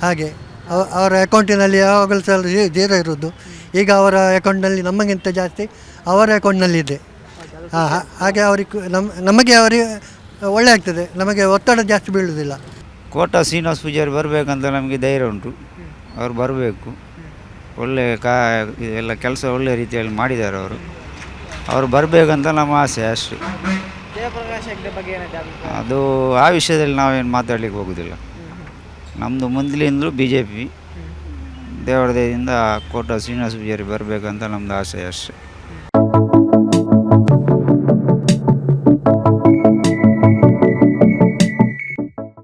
ಹಾಗೆ, ಅವ- ಅವರ ಅಕೌಂಟಿನಲ್ಲಿ ಯಾವಾಗಲೂ ಸಹ ಜೀರೋ ಇರೋದು ಈಗ ಅವರ ಅಕೌಂಟ್ನಲ್ಲಿ ನಮಗಿಂತ ಜಾಸ್ತಿ ಅವರ ಅಕೌಂಟ್ನಲ್ಲಿದೆ ಹಾಂ, ಹಾಗೆ ಅವರಿಗೆ ನಮ್ಮ ನಮಗೆ ಅವರಿಗೆ ಒಳ್ಳೆ ಆಗ್ತದೆ. ನಮಗೆ ಒತ್ತಡ ಜಾಸ್ತಿ ಬೀಳುವುದಿಲ್ಲ. ಕೋಟಾ ಶ್ರೀನಿವಾಸ ಪೂಜಾರಿ ಬರಬೇಕಂತ ನಮಗೆ ಧೈರ್ಯ ಉಂಟು. ಅವ್ರು ಬರಬೇಕು. ಒಳ್ಳೆ ಕಾ ಎಲ್ಲ ಕೆಲಸ ಒಳ್ಳೆ ರೀತಿಯಲ್ಲಿ ಮಾಡಿದ್ದಾರೆ ಅವರು. ಅವರು ಬರಬೇಕಂತ ನಮ್ಮ ಆಸೆ ಅಷ್ಟು. ಜಯಪ್ರಕಾಶ್ ಹೆಗ್ಡೆ ಬಗ್ಗೆ ಏನಿದೆ ಅಭಿಪ್ರಾಯ ಅದು ಆ ವಿಷಯದಲ್ಲಿ ನಾವೇನು ಮಾತಾಡಲಿಕ್ಕೆ ಹೋಗೋದಿಲ್ಲ. ನಮ್ಮದು ಮೊದಲಿಂದಲೂ ಬಿ ಜೆ ಪಿ ದೇವರ ದಯದಿಂದ ಕೋಟ ಶ್ರೀನಿವಾಸ ಪೂಜಾರಿ ಬರಬೇಕಂತ ನಮ್ಮದು ಆಸೆ ಅಷ್ಟೇ.